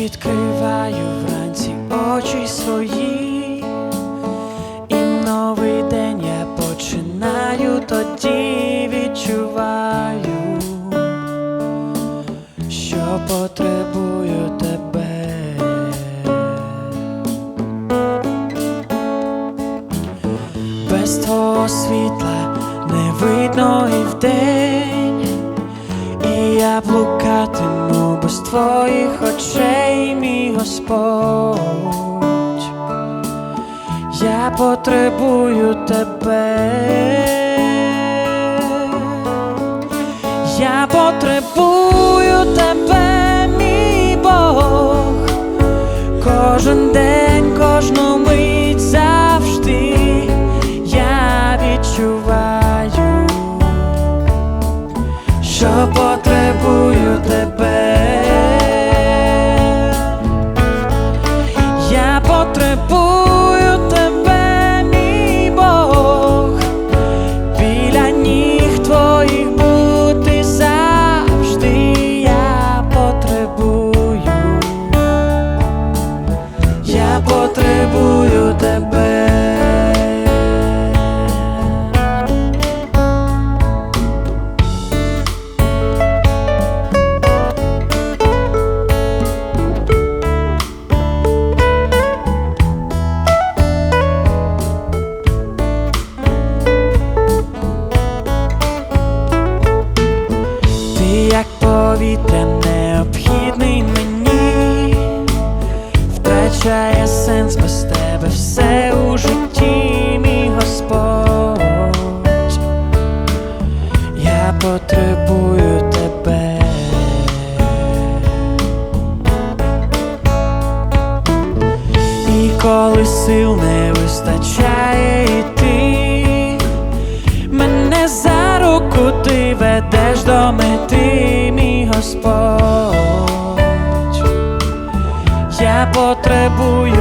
Відкриваю вранці очі свої, і новий день я починаю, тоді відчуваю, що потребую тебе. Без твого світла не видно і вдень, і я блукатиму твоїх очей, мій Господь. Я потребую тебе. Я потребую тебе, мій Бог, кожен день, кожну мить завжди я відчуваю, що потребую потребую тебе. І коли сил не вистачає йти, мене за руку ти ведеш до мети, мій Господь. Я потребую